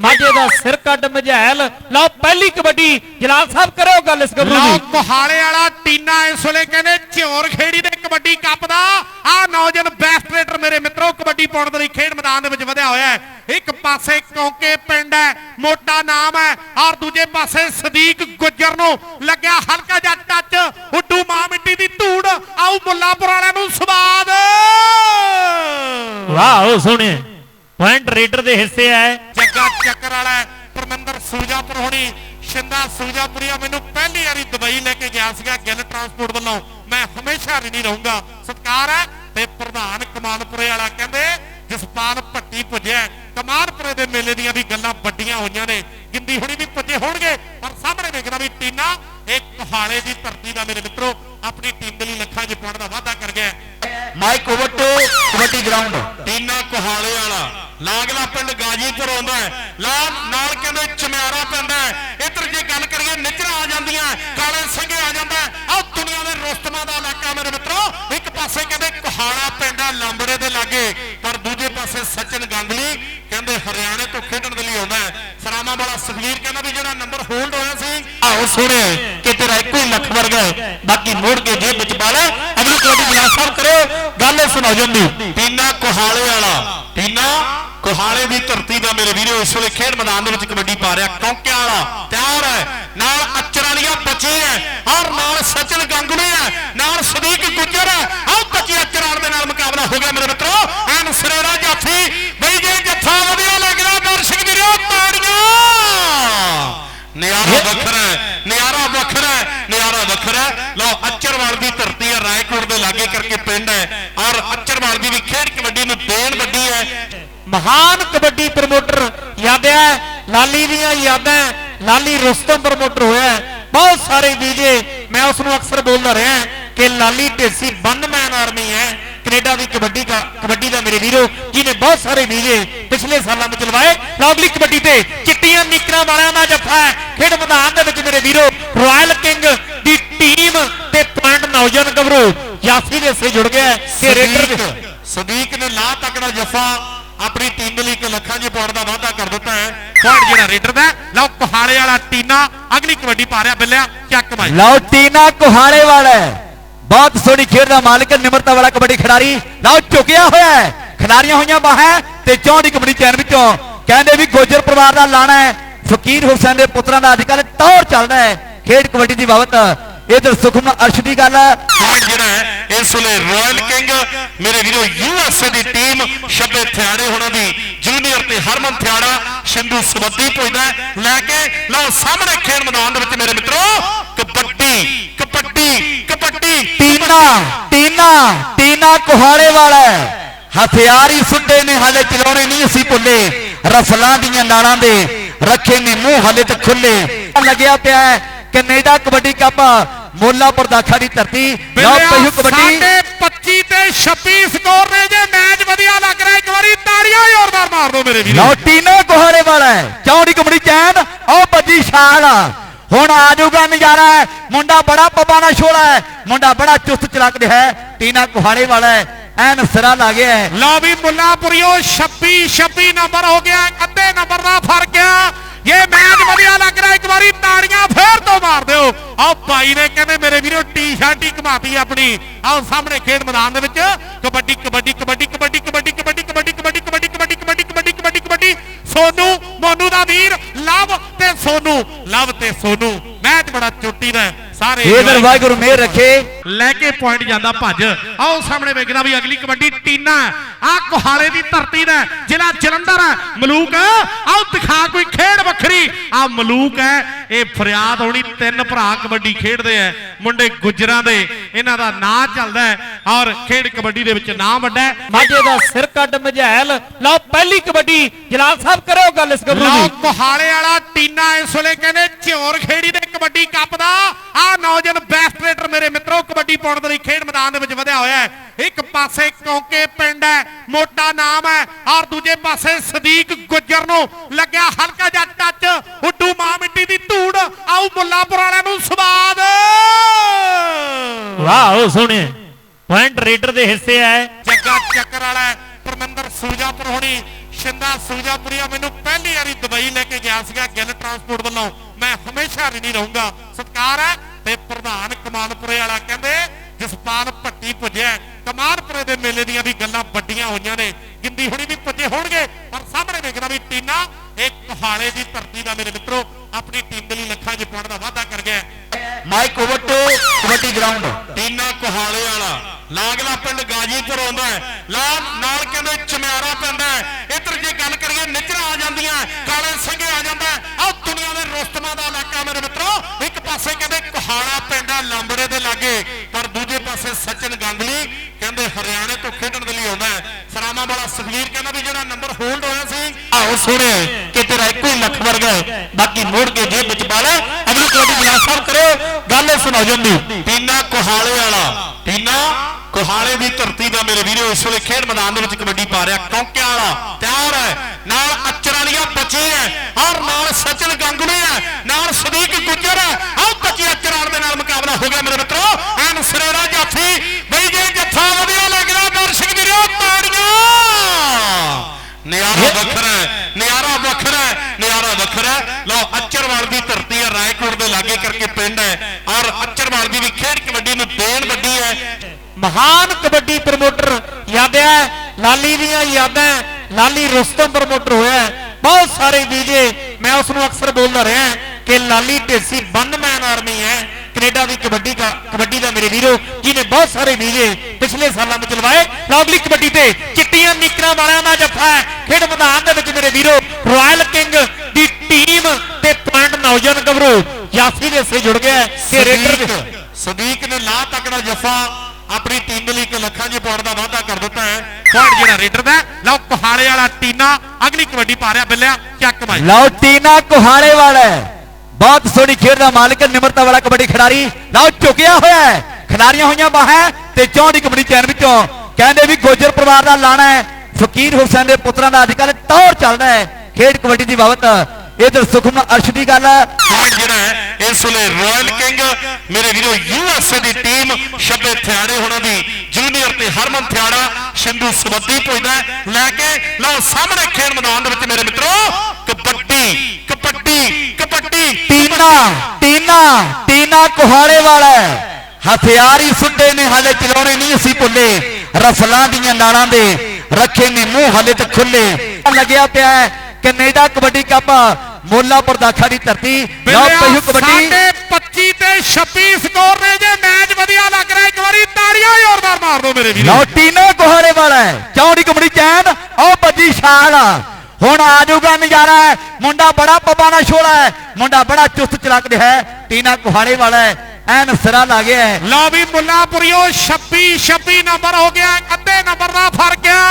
ਮਾਝੇ ਦਾ ਸਿਰ ਕੱਢ ਮਝੈਲ। ਲਓ ਪਹਿਲੀ ਕਬੱਡੀ। ਜਲਾਲ ਸਾਹਿਬ ਕਰੋ ਗੱਲ ਇਸ ਗੱਭਰੂ ਲਓ ਦੀ। ਕੋਹਾਲੇ ਵਾਲਾ ਟੀਨਾ ਇਸ ਵੇਲੇ ਕਹਿੰਦੇ ਝੋਰ ਖੇੜੀ ਦੇ ਕਬੱਡੀ ਕੱਪ ਦਾ। ਆ ਨੌਜਵਾਨ ਬੈਸਟ ਰੇਡਰ ਮੇਰੇ ਮਿੱਤਰੋ ਕਬੱਡੀ ਪਾਉਣ ਦੇ ਲਈ ਖੇਡ ਮੈਦਾਨ ਦੇ ਵਿੱਚ ਵਧਿਆ ਹੋਇਆ ਹੈ। ਇੱਕ ਪਾਸੇ ਕੌਂਕੇ ਪਿੰਡ ਹੈ ਮੋਟਾ ਨਾਮ ਹੈ ਔਰ ਦੂਜੇ ਪਾਸੇ ਸਦੀਕ ਗੁੱਜਰ ਨੂੰ ਲੱਗਿਆ ਹਲਕਾ ਜਿਹਾ ਟੱਚ। ਉੱਡੂ ਮਾਂ ਮਿੱਟੀ ਦੀ ਧੂੜ ਆਉ ਮੁੱਲਾਪੁਰ ਵਾਲਿਆਂ ਨੂੰ ਸਵਾਦ। ਵਾਹ ਸੋਹਣੇ। ਪੁਆਇੰਟ ਰੇਡਰ ਦੇ ਹਿੱਸੇ ਹੈ ਜੱਗਾ ਚੱਕਰ ਵਾਲਾ ਪਰਮਿੰਦਰ ਸੂਜਾਪੁਰ ਹੋਣੀ ਸ਼ਿੰਦਾ ਸੂਜਾਪੁਰੀਆ ਮੈਨੂੰ ਪਹਿਲੀ ਵਾਰੀ ਦੁਬਈ ਲੈ ਕੇ ਗਿਆ ਸੀਗਾ ਗਿੱਲ ਟਰਾਂਸਪੋਰਟ ਵੱਲੋਂ। ਮੈਂ ਹਮੇਸ਼ਾ ਨਹੀਂ ਰਹੂੰਗਾ। ਸਤਿਕਾਰ ਹੈ ਤੇ ਪ੍ਰਧਾਨ ਕਮਾਨਪੁਰੇ ਵਾਲਾ ਕਹਿੰਦੇ ਜਸਪਾਲ ਭੱਟੀ ਪੁੱਜਿਆ ਕਮਾਨਪੁਰੇ ਦੇ ਮੇਲੇ ਦੀਆਂ ਵੀ ਗੱਲਾਂ ਵੱਡੀਆਂ ਹੋਈਆਂ ਨੇ। ਗਿੰਦੀ ਹੁਣੀ ਵੀ ਪੁੱਜੇ ਹੋਣਗੇ ਪਰ ਸਾਹਮਣੇ ਵੇਖਦਾ ਵੀ ਟੀਨਾ ਇਹ ਕੁਹਾਲੇ ਦੀ ਧਰਤੀ ਦਾ ਮੇਰੇ ਮਿੱਤਰੋ ਆਪਣੀ ਟੀਮ ਦੇ ਲਈ ਲੱਖਾਂ 'ਚ ਪਾਉਣ ਦਾ ਵਾਅਦਾ ਕਰ ਗਿਆ mike over to kabaddi ground ਟੀਨਾ ਕੁਹਾਲੇ ਵਾਲਾ। ਲਾਗਲਾ ਪਿੰਡ ਗਾਜੀਪੁਰ ਆਉਂਦਾ ਹੈ। ਲਾ ਨਾਲ ਕਹਿੰਦੇ ਚਮਿਆਰਾ ਪੈਂਦਾ ਹੈ। ਇੱਧਰ ਜੇ ਗੱਲ ਕਰੀਏ ਨਿਚਰਾ ਆ ਜਾਂਦੀਆਂ ਕਾਲੇ ਸਿੰਘੇ ਆ ਜਾਂਦਾ ਆਹ ਦੁਨੀਆ ਦੇ ਰੁਸਤਮਾਂ ਦਾ ਇਲਾਕਾ ਮੇਰੇ ਮਿੱਤਰੋ। ਇੱਕ ਪਾਸੇ ਕਹਿੰਦੇ ਕੁਹਾਲਾ ਪਿੰਡ ਆ ਲਾਂਬੜੇ ਦੇ ਲਾਗੇ। ਪਰ ਪਾਸੇ ਸਚਨ ਗੰਗਲੀ ਕਹਿੰਦੇ ਹਰਿਆਣੇ ਤੋਂ ਖੇਡਣ ਦੇ ਲਈ ਆਉਂਦਾ ਹੈ। ਸਰਾਮਾ ਵਾਲਾ ਸੁਖਵੀਰ ਕਹਿੰਦਾ ਵੀ ਜਿਹੜਾ ਨੰਬਰ ਹੋਲਡ ਹੋਇਆ ਸੀ, ਆਓ ਸੁਣੇ, ਕਿ ਤੇਰਾ ਇੱਕੋ ਲੱਖ ਵਰਗਾ ਹੈ। ਬਾਕੀ ਮੋੜ ਕੇ ਜੇਬ ਵਿੱਚ ਪਾ ਲੈ, ਅਗਲੀ ਕਬੱਡੀ ਜਨਾਬ ਸਾਹਿਬ ਕਰਿਓ, ਗੱਲ ਸੁਣਾਓ ਜੰਦੀ ਟੀਨਾ ਕੁਹਾਲੇ ਵਾਲਾ ਟੀਨਾ ਕੁਹਾਲੇ ਦੀ ਧਰਤੀ ਦਾ ਮੇਰੇ ਵੀਰੋ, ਇਸ ਵੇਲੇ ਖੇਡ ਮੈਦਾਨ ਦੇ ਵਿੱਚ ਕਬੱਡੀ ਪਾ ਰਿਹਾ, ਕੌਂਕਿਆਂ ਵਾਲਾ ਤਿਆਰ ਹੈ। ਨਾਲ ਅਚਰਾਂ ਵਾਲੀਆਂ ਬੱਚੀ ਹੈ, ਔਰ ਨਾਲ ਸਚਨ ਗੰਗੂਲੀ ਹੈ ਨਾਲ ਸਦੀਕ ਗੁੱਜਰ ਹੈ ਆਹ ਬੱਚੀ ਅਚਰ ਵਾਲ ਦੇ ਨਾਲ ਮੁਕਾਬਲਾ ਹੋ ਗਿਆ ਮੇਰੇ ਮਿੱਤਰੋ ਐਨ ਸਰੇਰਾ ਜਾਫੀ ਬਈ ਜੇ ਜੱਫਾ ਵਧੀਆ ਲੱਗਦਾ ਦਰਸ਼ਕ ਵੀਰੋ ਤਾੜੀਆਂ ਨਿਆਰਾ ਵੱਖਰਾ ਹੈ ਨਿਆਰਾ ਵੱਖਰਾ ਹੈ ਨਿਆਰਾ ਵੱਖਰਾ ਹੈ ਲਓ ਅਚਰਵਾਲ ਦੀ ਧਰਤੀ ਹੈ ਰਾਏਕੋਟ ਦੇ ਲਾਗੇ ਕਰਕੇ ਪਿੰਡ ਹੈ ਔਰ ਅਚਰਵਾਲ ਦੀ ਵੀ ਖੇਡ ਕਬੱਡੀ ਨੂੰ ਦੇਣ ਵੱਡੀ ਹੈ। ਮਹਾਨ ਕਬੱਡੀ ਪ੍ਰਮੋਟਰ ਯਾਦਿਆ ਲਾਲੀ ਦੀਆਂ ਯਾਦਾਂ ਲਾਲੀ ਰੁਸਤਮ ਪ੍ਰਮੋਟਰ ਹੋਇਆ ਬਹੁਤ ਸਾਰੇ ਵੀਜੇ ਮੈਂ ਉਸ ਨੂੰ ਅਕਸਰ ਬੋਲਦਾ ਰਿਹਾ ਕਿ Lali Dhesi one man army ਹੈ। ਕੈਨੇਡਾ ਦੀ ਕਬੱਡੀ ਦਾ ਕਬੱਡੀ ਦਾ ਮੇਰੇ ਵੀਰੋ ਜਿਹਨੇ ਬਹੁਤ ਸਾਰੇ ਵੀਜੇ ਪਿਛਲੇ ਸਾਲਾਂ ਵਿੱਚ ਲਵਾਏ ਲਵਲੀ ਕਬੱਡੀ ਤੇ ਚਿੱਟੀਆਂ ਨਿਕਰਾਂ ਵਾਲਿਆਂ ਦਾ ਜੱਫਾ ਖੇਡ ਮੈਦਾਨ ਦੇ ਵਿੱਚ ਮੇਰੇ ਵੀਰੋ ਰਾਇਲ ਕਿੰਗ ਦੀ ਟੀਮ ਤੇ ਪੁਆਇੰਟ ਨੌਜਵਾਨ ਗੱਭਰੂ ਯਾਸੀ ਦੇ ਸੇ ਜੁੜ ਗਿਆ ਕਿ ਰੇਡਰ ਦੇ ਸਦੀਕ ਨੇ ਲਾ ਤੱਕੜਾ ਜੱਫਾ ਆਪਣੀ ਟੀਮ ਦੇ ਲਈ ਇੱਕ ਲੱਖਾਂ ਜੀ ਪਾਉਣ ਦਾ ਵਾਅਦਾ ਕਰ ਦਿੱਤਾ ਹੈ ਪੁਆਇੰਟ ਜਿਹੜਾ ਰੇਡਰ ਦਾ। ਲਓ ਪਹਾੜੇ ਵਾਲਾ ਟੀਨਾ ਅਗਲੀ ਕਬੱਡੀ ਪਾ ਰਿਹਾ ਬਿੱਲਿਆ ਚੱਕ ਭਾਈ ਲਓ ਟੀਨਾ ਕੁਹਾਲੇ ਵਾਲਾ। ਬਹੁਤ ਸੋਹਣੀ ਖੇਡ ਦਾ ਮਾਲਕ ਨਿਮਰਤਾ ਵਾਲਾ ਕਬੱਡੀ ਖਿਡਾਰੀ। ਲਓ, ਝੁਕਿਆ ਹੋਇਆ ਹੈ। ਖਿਡਾਰੀਆਂ ਹੋਈਆਂ ਬਾਹਾਂ ਤੇ ਚੌਂ ਕਬੱਡੀ ਚੈਨ ਵਿੱਚੋਂ। ਕਹਿੰਦੇ ਵੀ ਗੋਜਰ ਪਰਿਵਾਰ ਦਾ ਲਾਣਾ ਹੈ। ਫਕੀਰ ਹੁਸੈਨ ਦੇ ਪੁੱਤਰਾਂ ਦਾ ਅੱਜ ਟੌਰ ਚੱਲਦਾ ਹੈ। ਖੇਡ ਕਬੱਡੀ ਦੀ ਬਾਬਤ ਇਧਰ ਸੁਖਮਨ ਅਰਸ਼ ਦੀ ਗੱਲ ਹੈ। ਜਿਹੜਾ ਹੈ, ਇਸ ਵੇਲੇ ਰਾਇਲ ਕਿੰਗ ਮੇਰੇ ਵੀਰੋ ਯੂਐਸਏ ਦੀ ਟੀਮ ਸ਼ੱਬੇ ਥਿਆੜੇ ਹੋਣਾ ਦੀ ਜੂਨੀਅਰ ਤੇ ਹਰਮਨ ਥਿਆੜਾ, ਸਿੰਧੂ ਸਬੱਦੀ ਪੁੱਜਦਾ ਲੈ ਕੇ, ਲਓ, ਸਾਹਮਣੇ ਖੇਡ ਮੈਦਾਨ ਦੇ ਵਿੱਚ ਮੇਰੇ ਮਿੱਤਰੋ ਕਬੱਡੀ ਕਬੱਡੀ ਕਬੱਡੀ। ਟੀਨਾ ਟੀਨਾ ਟੀਨਾ ਕੁਹਾੜੇ ਵਾਲਾ। ਹਥਿਆਰ ਹੀ ਸੁੱਟੇ ਨੇ ਹਾਲੇ ਚਲਾਉਣੇ ਨਹੀਂ ਅਸੀਂ ਭੁੱਲੇ। ਰਫਲਾਂ ਦੀਆਂ ਨਾੜਾਂ ਦੇ ਰੱਖੇ ਨੇ ਮੂੰਹ ਹਾਲੇ ਤੱਕ ਖੁੱਲੇ। ਲੱਗਿਆ ਪਿਆ ਹੈ ਕੈਨੇਡਾ ਕਬੱਡੀ ਕੱਪ ਮੋਲਾਪੁਰ ਦਾਖਾ ਦੀ ਧਰਤੀ। ਲਓ ਪਈਓ ਕਬੱਡੀ। ਸਾਡੇ 25 ਤੇ 26 ਸਕੋਰ ਨੇ ਜੇ ਮੈਚ ਵਧੀਆ ਲੱਗ ਰਿਹਾ ਇੱਕ ਵਾਰੀ ਤਾੜੀਆਂ ਜ਼ੋਰਦਾਰ ਮਾਰ ਦਿਓ ਮੇਰੇ ਵੀਰੋ। ਲਓ ਟੀਨਾ ਕੁਹਾੜੇ ਵਾਲਾ ਹੈ। ਚੌੜੀ ਕਬੱਡੀ ਚੈਨ ਉਹ ਬੱਜੀ ਸ਼ਾਨ ਹੁਣ ਆ ਜਾਊਗਾ ਨਜ਼ਾਰਾ। ਮੁੰਡਾ ਬੜਾ ਪਪਾਣਾ ਛੋਲਾ ਹੈ। ਮੁੰਡਾ ਬੜਾ ਚੁਸਤ ਚਲਾਕ ਹੈ। ਟੀਨਾ ਕੁਹਾੜੇ ਵਾਲਾ ਹੈ। ਐਨ ਸਿਰਾ ਲਾ ਗਿਆ ਹੈ। ਲਓ ਵੀ ਮੁੱਲਾਪੁਰੀਓ 26 26 ਨੰਬਰ ਹੋ ਗਿਆ। ਅੱਧੇ ਨੰਬਰ ਦਾ ਫ਼ਰਕ ਆ। ਇਹ ਮੈਚ ਵਧੀਆ ਲੱਗ ਰਿਹਾ। ਇੱਕ ਵਾਰੀ ਤਾੜੀਆਂ ਫੇਰ ਤੋਂ ਮਾਰ ਦਿਓ। ਆਓ ਭਾਈ ਨੇ ਕਹਿੰਦੇ ਮੇਰੇ ਵੀਰੋ ਟੀ-ਸ਼ਰਟ ਹੀ ਘਮਾਤੀ ਆਪਣੀ। ਆਓ ਸਾਹਮਣੇ ਖੇਡ ਮੈਦਾਨ ਦੇ ਵਿੱਚ। ਕਬੱਡੀ ਕਬੱਡੀ ਕਬੱਡੀ ਕਬੱਡੀ ਕਬੱਡੀ ਕਬੱਡੀ ਕਬੱਡੀ ਕਬੱਡੀ ਕਬੱਡੀ ਕਬੱਡੀ ਕਬੱਡੀ ਕਬੱਡੀ ਕਬੱਡੀ ਕਬੱਡੀ ਸੋਨੂ ਮੋਨੂ ਦਾ ਵੀਰ ਲਵ ਤੇ ਸੋਨੂ ਲਵ ਤੇ ਸੋਨੂ ਮੈਚ ਬੜਾ ਚੋਟੀ ਦਾ। ਸਾਰੇ ਇਧਰ ਵਾਹਿਗੁਰੂ ਮਿਹਰ ਰੱਖੇ ਲੈ ਕੇ ਪੁਆਇੰਟ ਜਾਂਦਾ ਭੱਜ ਆਓ ਸਾਹਮਣੇ ਵੇਖਦਾ ਵੀ ਅਗਲੀ ਕਬੱਡੀ ਟੀਨਾ ਆ ਕੁਹਾਲੇ ਦੀ ਧਰਤੀ ਦਾ ਜ਼ਿਲ੍ਹਾ ਜਲੰਧਰ ਹੈ ਮਲੂਕ ਆਓ ਦਿਖਾ ਕੋਈ ਖੇਡ ਵੱਖਰੀ ਆ ਮਲੂਕ ਹੈ ਇਹ ਫਰਿਆਦ ਹੋਣੀ ਤਿੰਨ ਭਰਾ ਕਬੱਡੀ ਖੇਡਦੇ ਆ ਮੁੰਡੇ ਗੁੱਜਰਾਂ ਦੇ ਇਹਨਾਂ ਦਾ ਨਾਂ ਚੱਲਦਾ ਔਰ ਖੇਡ ਕਬੱਡੀ ਦੇ ਵਿੱਚ ਨਾਂ ਵੱਡਾ ਮਾਝੇ ਦਾ ਸਿਰ ਕੱਢ ਮਝੈਲ। ਲਓ ਪਹਿਲੀ ਕਬੱਡੀ। ਜਲਾਲ ਸਾਹਿਬ ਕਰੋ ਗੱਲ ਇਸ ਗੱਭਰੂ ਲਓ ਕੁਹਾਲੇ ਵਾਲਾ ਟੀਨਾ ਇਸ ਵੇਲੇ ਕਹਿੰਦੇ ਝੋਰ ਖੇੜੀ ਦੇ ਕਬੱਡੀ ਕੱਪ ਦਾ। ਆ ਨੌਜਵਾਨ ਬੈਸਟ ਰੇਡਰ ਮੇਰੇ ਮਿੱਤਰੋ ਕਬੱਡੀ ਪਾਉਣ ਦੇ ਲਈ ਖੇਡ ਮੈਦਾਨ ਦੇ ਵਿੱਚ ਵਧਿਆ ਹੋਇਆ ਹੈ। ਇੱਕ ਪਾਸੇ ਕੌਂਕੇ ਪਿੰਡ ਹੈ ਮੋਟਾ ਨਾਮ ਹੈ ਔਰ ਦੂਜੇ ਪਾਸੇ ਸਦੀਕ ਗੁੱਜਰ ਨੂੰ ਲੱਗਿਆ ਹਲਕਾ ਜਿਹਾ ਟੱਚ। ਉੱਡੂ ਮਾਂ ਮਿੱਟੀ ਦੀ ਧੂੜ ਆਉ ਮੁੱਲਾਪੁਰ ਵਾਲਿਆਂ ਨੂੰ ਸਵਾਦ। ਵਾਹ ਸੋਹਣੇ। ਪੁਆਇੰਟ ਰੇਡਰ ਦੇ ਹਿੱਸੇ ਹੈ ਜੱਗਾ ਚੱਕਰ ਵਾਲਾ ਪਰਮਿੰਦਰ ਸੂਜਾਪੁਰ ਹੋਣੀ, ਸ਼ਿੰਦਾ ਸੂਜਾਪੁਰੀਆ ਮੈਨੂੰ ਪਹਿਲੀ ਵਾਰੀ ਦੁਬਈ ਲੈ ਕੇ ਗਿਆ ਸੀਗਾ ਗਿੱਲ ਟਰਾਂਸਪੋਰਟ ਵੱਲੋਂ। ਮੈਂ ਹਮੇਸ਼ਾ ਨਹੀਂ ਰਹੂੰਗਾ। ਸਤਿਕਾਰ ਹੈ ਤੇ ਪ੍ਰਧਾਨ ਕਮਾਨਪੁਰੇ ਵਾਲਾ ਕਹਿੰਦੇ, ਜਸਪਾਲ ਭੱਟੀ ਪੁੱਜਿਆ ਕਮਾਨਪੁਰੇ ਦੇ ਮੇਲੇ ਦੀਆਂ ਵੀ ਗੱਲਾਂ ਵੱਡੀਆਂ ਹੋਈਆਂ ਨੇ। ਗਿੰਦੀ ਹੁਣੀ ਵੀ ਪੁੱਜੇ ਹੋਣਗੇ, ਪਰ ਸਾਹਮਣੇ ਵੇਖਦਾ ਵੀ ਟੀਨਾ, ਇਹ ਕੁਹਾਲੇ ਦੀ ਧਰਤੀ ਦਾ ਮੇਰੇ ਮਿੱਤਰੋ ਆਪਣੀ ਟੀਮ ਦੇ ਲਈ ਲੱਖਾਂ 'ਚ ਪਾਉਣ ਦਾ ਵਾਅਦਾ ਕਰ ਗਿਆ। Mike over to kabaddi ground ਟੀਨਾ ਕੁਹਾਲੇ ਵਾਲਾ। ਲਾਗਲਾ ਪਿੰਡ ਗਾਜੀਪੁਰ ਆਉਂਦਾ ਹੈ। ਨਾਲ ਕਹਿੰਦੇ ਚਮਿਆਰਾ ਪੈਂਦਾ ਮੋੜ ਕੇ ਜੇਬ ਵਿੱਚ ਪਾ ਲੈ। ਅਗਲੀ ਕਬੱਡੀ ਜਨਾਬ ਸਾਹਿਬ ਕਰਿਓ। ਗੱਲ ਸੁਣਾਓ ਜਾਂਦੀ ਟੀਨਾ ਕੁਹਾਲੇ ਵਾਲਾ। ਟੀਨਾ ਕੁਹਾਲੇ ਦੀ ਧਰਤੀ ਦਾ ਮੇਰੇ ਵੀਰੋ ਇਸ ਵੇਲੇ ਖੇਡ ਮੈਦਾਨ ਦੇ ਵਿੱਚ ਕਬੱਡੀ ਪਾ ਰਿਹਾ। ਕੌਂਕਿਆਂ ਵਾਲਾ ਤਿਆਰ ਹੈ। ਨਾਲ ਅਚਰ ਵਾਲੀਆਂ ਬੱਚੀ ਹੈ। ਔਰ ਨਾਲ ਸਚਨ ਗੰਗੂਲੀ ਹੈ। ਨਾਲ ਸਦੀਕ ਗੁੱਜਰ ਹੈ। ਆਹ ਬੱਚੀ ਅਚਰ ਵਾਲ ਦੇ ਨਾਲ ਮੁਕਾਬਲਾ ਹੋ ਗਿਆ ਮੇਰੇ ਮਿੱਤਰੋ। ਐਨ ਸਰੇਰਾ ਜਾਫੀ ਬਈ ਜੇ ਜੱਫਾ ਵਧੀਆ ਲੱਗਦਾ ਦਰਸ਼ਕ ਵੀਰੋ ਤਾੜੀਆਂ। ਨਿਆਰਾ ਵੱਖਰਾ ਨਿਆਰਾ ਵੱਖਰਾ ਨਿਆਰਾ ਵੱਖਰਾ ਹੈ ਲਓ ਅਚਰਵਾਲ ਦੀ ਧਰਤੀ ਹੈ ਰਾਏਕੋਟ ਦੇ ਲਾਗੇ ਕਰਕੇ ਪਿੰਡ ਹੈ ਔਰ ਅਚਰਵਾਲ ਦੀ ਵੀ ਖੇਡ ਕਬੱਡੀ ਨੂੰ ਦੇਣ ਵੱਡੀ ਹੈ ਮਹਾਨ ਕਬੱਡੀ ਪ੍ਰਮੋਟਰ ਯਾਦਿਆ ਲਾਲੀ ਦੀਆਂ ਯਾਦਾਂ ਲਾਲੀ ਰੁਸਤਮ ਪ੍ਰਮੋਟਰ ਹੋਇਆ। ਬਹੁਤ ਸਾਰੇ ਵੀਜੇ ਮੈਂ ਉਸ ਨੂੰ ਅਕਸਰ ਬੋਲਦਾ ਰਿਹਾ ਕਿ Lali Dhesi one man army ਹੈ। ਕੈਨੇਡਾ ਦੀ ਕਬੱਡੀ ਦਾ ਕਬੱਡੀ ਦਾ ਮੇਰੇ ਵੀਰੋ ਜਿਹਨੇ ਬਹੁਤ ਸਾਰੇ ਵੀਜੇ ਪਿਛਲੇ ਸਾਲਾਂ ਵਿੱਚ ਲਵਾਏ। ਲੌਗਲੀ ਕਬੱਡੀ ਤੇ ਚਿੱਟੀਆਂ ਨਿਕਰਾਂ ਵਾਲਿਆਂ ਦਾ ਜੱਫਾ ਖੇਡ ਮੈਦਾਨ ਦੇ ਵਿੱਚ ਮੇਰੇ ਵੀਰੋ ਰਾਇਲ ਕਿੰਗ ਦੀ ਟੀਮ ਤੇ ਪੁਆਇੰਟ ਨੌਜਵਾਨ ਗੱਭਰੂ ਯਾਸੀ ਦੇ ਸੇ ਜੁੜ ਗਿਆ ਤੇ ਰੇਡਰ ਸਦੀਕ ਨੇ ਲਾ ਤੱਕੜਾ ਜਫਾ ਰੇਡਰ ਦਾ। ਲਓ ਪਹਾੜੇ ਵਾਲਾ ਟੀਨਾ। ਅਗਲੀ ਕਬੱਡੀ ਪਾ ਰਿਹਾ ਬਿੱਲਿਆ, ਚੱਕ ਭਾਈ ਲਓ, ਟੀਨਾ ਕੁਹਾਲੇ ਵਾਲਾ ਬਹੁਤ ਸੋਹਣੀ ਖੇਡ ਦਾ ਮਾਲਕ, ਨਿਮਰਤਾ ਵਾਲਾ ਕਬੱਡੀ ਖਿਡਾਰੀ। ਲਓ, ਝੁਕਿਆ ਹੋਇਆ ਹੈ। ਖਿਡਾਰੀਆਂ ਹੋਈਆਂ ਬਾਹਾਂ ਤੇ ਚੌਂ ਦੀ ਕਬੱਡੀ ਚੈਨ ਵਿੱਚੋਂ। ਕਹਿੰਦੇ ਵੀ ਗੋਜਰ ਪਰਿਵਾਰ ਦਾ ਲਾਣਾ ਹੈ। ਫਕੀਰ ਹੁਸੈਨ ਦੇ ਪੁੱਤਰਾਂ ਦਾ ਅੱਜ ਕੱਲ ਟੌਰ ਚੱਲਦਾ ਹੈ। ਖੇਡ ਕਬੱਡੀ ਦੀ ਬਾਬਤ ਇਧਰ ਸੁਖਮ ਅਰਸ਼ ਦੀ ਗੱਲ ਹੈ। ਪੁਆਇੰਟ ਜਿਹੜਾ ਹੈ ਇਸ ਵੇਲੇ ਰਾਇਲ ਕਿੰਗ ਮੇਰੇ ਵੀਰੋ ਯੂਐਸਏ ਦੀ ਟੀਮ ਸ਼ੱਬੇ ਥਿਆੜੇ ਹੋਣਾ ਦੀ ਜੂਨੀਅਰ ਤੇ ਹਰਮਨ ਥਿਆੜਾ ਸਿੰਧੂ ਸਬੱਦੀ ਪੁੱਜਦਾ। ਲੈ ਕੇ ਲਓ ਸਾਹਮਣੇ ਖੇਡ ਮੈਦਾਨ ਦੇ ਵਿੱਚ ਮੇਰੇ ਮਿੱਤਰੋ ਕਬੱਡੀ ਕਬੱਡੀ ਕਬੱਡੀ। ਟੀਨਾ ਟੀਨਾ ਟੀਨਾ ਕੁਹਾੜੇ ਵਾਲਾ। ਹਥਿਆਰ ਹੀ ਸੁੱਟੇ ਨੇ ਹਾਲੇ ਚਲਾਉਣੇ ਨਹੀਂ ਅਸੀਂ ਭੁੱਲੇ। ਰਫਲਾਂ ਦੀਆਂ ਨਾੜਾਂ ਦੇ ਰੱਖੇ ਨੇ ਮੂੰਹ ਹਾਲੇ ਤੱਕ ਖੁੱਲੇ। ਲੱਗਿਆ ਪਿਆ ਕੈਨੇਡਾ ਕਬੱਡੀ ਕੱਪ। ਮੋਲਾਪੁਰ ਦਾਖਾ ਦੀ ਧਰਤੀ ਲਓ ਪਈਓ ਕਬੱਡੀ ਸਾਡੇ 25 ਤੇ 26 ਸਕੋਰ ਨੇ ਜੇ ਮੈਚ ਵਧੀਆ ਲੱਗ ਰਿਹਾ ਇੱਕ ਵਾਰੀ ਤਾੜੀਆਂ ਜ਼ੋਰਦਾਰ ਮਾਰ ਦਿਓ ਮੇਰੇ ਵੀਰੋ। ਲਓ ਟੀਨਾ ਕੁਹਾੜੇ ਵਾਲਾ ਹੈ ਚੌੜੀ ਕਬੱਡੀ ਚੈਨ ਉਹ ਬੱਜੀ ਸ਼ਾਲ ਹੁਣ ਆ ਜਾਊਗਾ ਨਜ਼ਾਰਾ ਮੁੰਡਾ ਬੜਾ ਪਪਾਣਾ ਛੋਲਾ ਹੈ ਮੁੰਡਾ ਬੜਾ ਚੁਸਤ ਚਲਾਕ ਹੈ ਟੀਨਾ ਕੁਹਾੜੇ ਵਾਲਾ ਹੈ ਐਨ ਸਿਰਾ ਲਾ ਗਿਆ ਹੈ। ਲਓ ਵੀ ਮੁੱਲਾਪੁਰੀਓ 26 26 ਨੰਬਰ ਹੋ ਗਿਆ ਅੱਧੇ ਨੰਬਰ ਦਾ ਫ਼ਰਕ ਆ।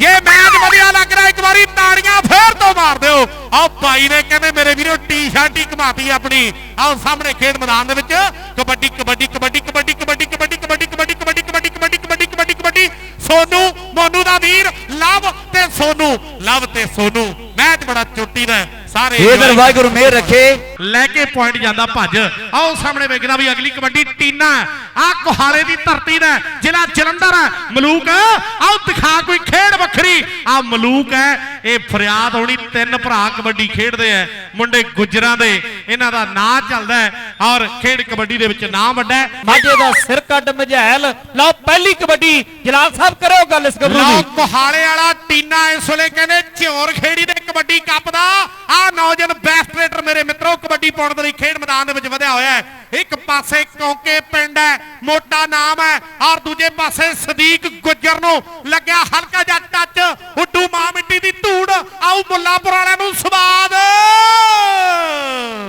ਇਹ ਮੈਚ ਵਧੀਆ ਲੱਗ ਰਿਹਾ ਇੱਕ ਵਾਰੀ ਤਾੜੀਆਂ ਫੇਰ ਤੋਂ ਮਾਰ ਦਿਓ ਆਓ ਭਾਈ ਨੇ ਕਹਿੰਦੇ ਮੇਰੇ ਵੀਰੋ ਟੀ-ਸ਼ਰਟ ਹੀ ਘਮਾਤੀ ਆਪਣੀ ਆਓ ਸਾਹਮਣੇ ਖੇਡ ਮੈਦਾਨ ਦੇ ਵਿੱਚ ਕਬੱਡੀ ਕਬੱਡੀ ਕਬੱਡੀ ਕਬੱਡੀ ਕਬੱਡੀ ਕਬੱਡੀ ਕਬੱਡੀ ਕਬੱਡੀ ਕਬੱਡੀ ਕਬੱਡੀ ਕਬੱਡੀ ਕਬੱਡੀ ਕਬੱਡੀ ਕਬੱਡੀ ਸੋਨੂ ਮੋਨੂ ਦਾ ਵੀਰ ਲਵ ਤੇ ਸੋਨੂ ਲਵ ਤੇ ਸੋਨੂ ਮੈਚ ਬੜਾ ਚੋਟੀ ਦਾ ਹੈ। ਸਾਰੇ ਇਧਰ ਵਾਹਿਗੁਰੂ ਮਿਹਰ ਰੱਖੇ। ਲੈ ਕੇ ਪੁਆਇੰਟ ਜਾਂਦਾ ਭੱਜ। ਆਓ ਸਾਹਮਣੇ ਵੇਖਦਾ ਵੀ ਅਗਲੀ ਕਬੱਡੀ ਟੀਨਾ ਆ ਕੁਹਾਲੇ ਦੀ ਧਰਤੀ ਦਾ ਜ਼ਿਲ੍ਹਾ ਜਲੰਧਰ ਹੈ। ਮਲੂਕ ਆਓ ਦਿਖਾ ਕੋਈ ਖੇਡ ਵੱਖਰੀ। ਆ ਮਲੂਕ ਹੈ ਇਹ ਫਰਿਆਦ ਹੋਣੀ ਤਿੰਨ ਭਰਾ ਕਬੱਡੀ ਖੇਡਦੇ ਆ ਮੁੰਡੇ ਗੁੱਜਰਾਂ ਦੇ ਇਹਨਾਂ ਦਾ ਨਾਂ ਚੱਲਦਾ ਹੈ। ਔਰ ਖੇਡ ਕਬੱਡੀ ਦੇ ਵਿੱਚ ਨਾਂ ਵੱਡਾ ਮਾਝੇ ਦਾ ਸਿਰ ਕੱਢ ਮਝੈਲ। ਲਓ ਪਹਿਲੀ ਕਬੱਡੀ। ਜਲਾਲ ਸਾਹਿਬ ਕਰਿਓ ਗੱਲ ਇਸ ਗੱਭਰੂ ਲਓ ਦੀ। ਕੁਹਾਲੇ ਵਾਲਾ ਟੀਨਾ ਇਸ ਵੇਲੇ ਕਹਿੰਦੇ ਝੋਰ ਖੇੜੀ ਦੇ ਕਬੱਡੀ ਕੱਪ ਦਾ। ਆ ਨੌਜਵਾਨ ਬੈਸਟ ਰੇਡਰ ਮੇਰੇ ਮਿੱਤਰੋ ਕਬੱਡੀ ਪਾਉਣ ਦੇ ਲਈ ਖੇਡ ਮੈਦਾਨ ਦੇ ਵਿੱਚ ਵਧਿਆ ਹੋਇਆ ਹੈ। ਇੱਕ ਪਾਸੇ ਕੌਂਕੇ ਪਿੰਡ ਹੈ ਮੋਟਾ ਨਾਮ ਹੈ ਔਰ ਦੂਜੇ ਪਾਸੇ ਸਦੀਕ ਗੁੱਜਰ ਨੂੰ ਲੱਗਿਆ ਹਲਕਾ ਜਿਹਾ ਟੱਚ। ਉੱਡੂ ਮਾਂ ਮਿੱਟੀ ਦੀ ਧੂੜ ਆਉ ਮੁੱਲਾਪੁਰ ਵਾਲਿਆਂ ਨੂੰ ਸਵਾਦ।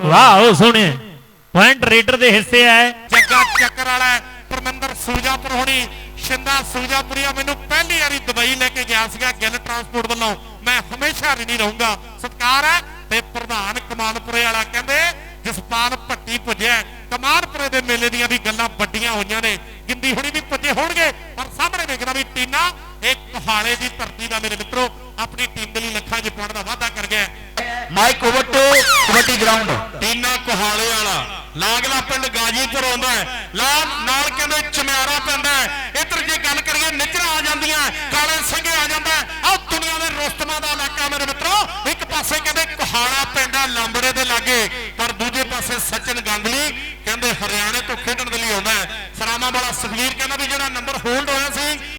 ਵਾਹ ਸੋਹਣੇ। ਪੁਆਇੰਟ ਰੇਡਰ ਦੇ ਹਿੱਸੇ ਹੈ ਜੱਗਾ ਚੱਕਰ ਵਾਲਾ ਪਰਮਿੰਦਰ ਸੂਜਾਪੁਰ ਹੋਣੀ ਸ਼ਿੰਦਾ ਸੂਜਾਪੁਰੀਆ ਮੈਨੂੰ ਪਹਿਲੀ ਵਾਰੀ ਦੁਬਈ ਲੈ ਕੇ ਗਿਆ ਸੀਗਾ ਗਿੱਲ ਟਰਾਂਸਪੋਰਟ ਵੱਲੋਂ। ਮੈਂ ਹਮੇਸ਼ਾ ਨਹੀਂ ਰਹੂੰਗਾ। ਸਤਿਕਾਰ ਹੈ ਤੇ ਪ੍ਰਧਾਨ ਕਮਾਨਪੁਰੇ ਵਾਲਾ ਕਹਿੰਦੇ ਜਸਪਾਲ ਭੱਟੀ ਪੁੱਜਿਆ ਕਮਾਨਪੁਰੇ ਦੇ ਮੇਲੇ ਦੀਆਂ ਵੀ ਗੱਲਾਂ ਵੱਡੀਆਂ ਹੋਈਆਂ ਨੇ। ਗਿੰਦੀ ਹੁਣੀ ਵੀ ਪੁੱਜੇ ਹੋਣਗੇ ਪਰ ਸਾਹਮਣੇ ਵੇਖਦਾ ਵੀ ਟੀਨਾ ਇਹ ਕੁਹਾਲੇ ਦੀ ਧਰਤੀ ਦਾ ਮੇਰੇ ਮਿੱਤਰੋ ਆਪਣੀ ਟੀਮ ਦੇ ਲਈ ਲੱਖਾਂ 'ਚ ਪਾਉਣ ਦਾ ਵਾਅਦਾ ਕਰ ਗਿਆ। Mike over to kabaddi ground ਟੀਨਾ ਕੁਹਾਲੇ ਵਾਲਾ। ਲਾਗਲਾ ਪਿੰਡ ਗਾਜੀਪੁਰ ਆਉਂਦਾ ਹੈ। ਲਾ ਨਾਲ ਕਹਿੰਦੇ ਚਮਿਆਰਾ ਪੈਂਦਾ ਹੈ। ਇੱਧਰ ਜੇ ਗੱਲ ਕਰੀਏ, ਨਿਚਰਾ ਆ ਜਾਂਦੀਆਂ ਕਾਲੇ ਸਿੰਘੇ ਆ ਜਾਂਦਾ ਆਹ ਦੁਨੀਆ ਦੇ ਰੁਸਤਮਾਂ ਦਾ ਇਲਾਕਾ ਮੇਰੇ ਮਿੱਤਰੋ। ਇੱਕ ਪਾਸੇ ਕਹਿੰਦੇ ਖਾਲਾ ਪਿੰਡਾ ਲਾਂਬੜੇ ਦੇ ਲਾਗੇ। ਪਰ ਦੂਜੇ ਪਾਸੇ ਸਚਿਨ ਗਾਂਗਲੀ ਕਹਿੰਦੇ ਹਰਿਆਣੇ ਤੋਂ ਖੇਡਣ ਦੇ ਲਈ ਆਉਂਦਾ ਹੈ। ਸਰਾਵਾਂ ਵਾਲਾ ਸੁਖਵੀਰ ਕਹਿੰਦਾ ਵੀ ਜਿਹੜਾ ਨੰਬਰ ਹੋਲਡ ਹੋਇਆ ਸੀ